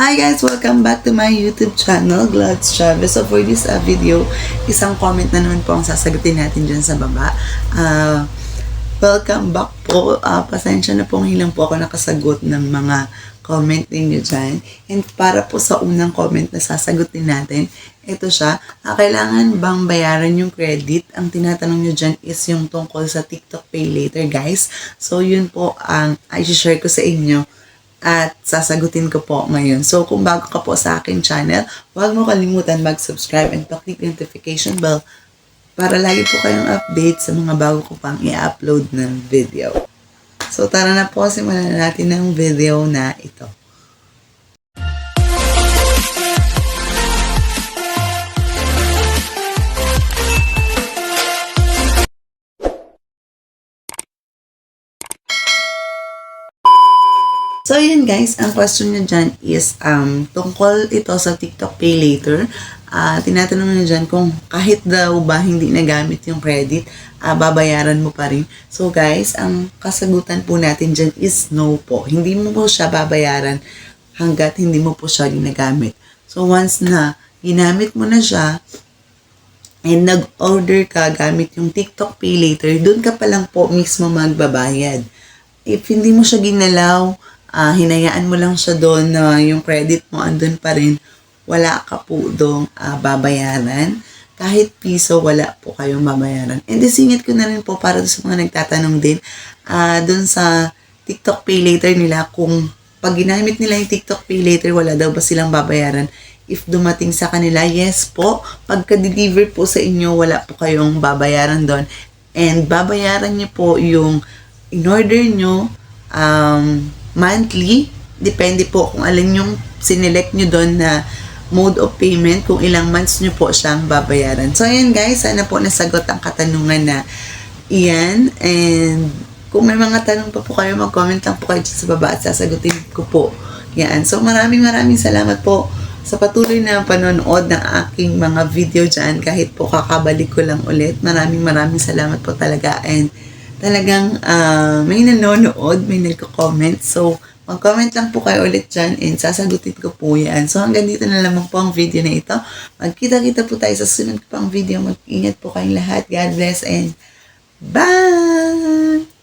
Hi guys! Welcome back to my YouTube channel, Glads Chavez. So for this uh, video, isang comment na naman po ang sasagutin natin dyan sa baba. Uh, welcome back po. Uh, pasensya na pong hilang po ako nakasagot ng mga comment ninyo dyan. And para po sa unang comment na sasagutin natin, ito siya, ah, kailangan bang bayaran yung credit? Ang tinatanong nyo dyan is yung tungkol sa TikTok Pay Later, guys. So, yun po ang i-share ko sa inyo at sasagutin ko po ngayon. So, kung bago ka po sa akin channel, huwag mo kalimutan mag-subscribe and pa-click notification bell para lagi po kayong update sa mga bago ko pang i-upload na video. So, tara na po, simulan na natin ng video na ito. So, yun guys, ang question niya dyan is um, tungkol ito sa TikTok Pay Later. Ah, tinatanong niya dyan kung kahit daw ba hindi nagamit yung credit, ah, babayaran mo pa rin. So guys, ang kasagutan po natin dyan is no po. Hindi mo po siya babayaran hanggat hindi mo po siya ginagamit. So once na ginamit mo na siya, and nag-order ka gamit yung TikTok Pay Later, dun ka pa lang po mismo magbabayad. If hindi mo siya ginalaw, ah, hinayaan mo lang siya doon na yung credit mo andun pa rin, wala ka po doong ah, babayaran. Kahit piso, wala po kayong babayaran. And isingit ko na rin po para sa mga nagtatanong din ah doon sa TikTok Pay Later nila kung pag ginamit nila yung TikTok Pay Later, wala daw ba silang babayaran? If dumating sa kanila, yes po. Pagka-deliver po sa inyo, wala po kayong babayaran doon. And babayaran niyo po yung in-order nyo um, monthly. Depende po kung alin yung sinelect nyo doon na mode of payment, kung ilang months nyo po siyang babayaran. So, ayan guys, sana po nasagot ang katanungan na iyan. And kung may mga tanong pa po kayo, mag-comment lang po kayo sa baba at sasagutin ko po. Yan. So, maraming maraming salamat po sa patuloy na panonood ng aking mga video dyan kahit po kakabalik ko lang ulit. Maraming maraming salamat po talaga and talagang ah, may nanonood, may nagko-comment. So, mag-comment lang po kayo ulit dyan and sasagutin ko po yan. So, hanggang dito na lamang po ang video na ito. Magkita-kita po tayo sa sunod pang video. Mag-ingat po kayong lahat. God bless and bye!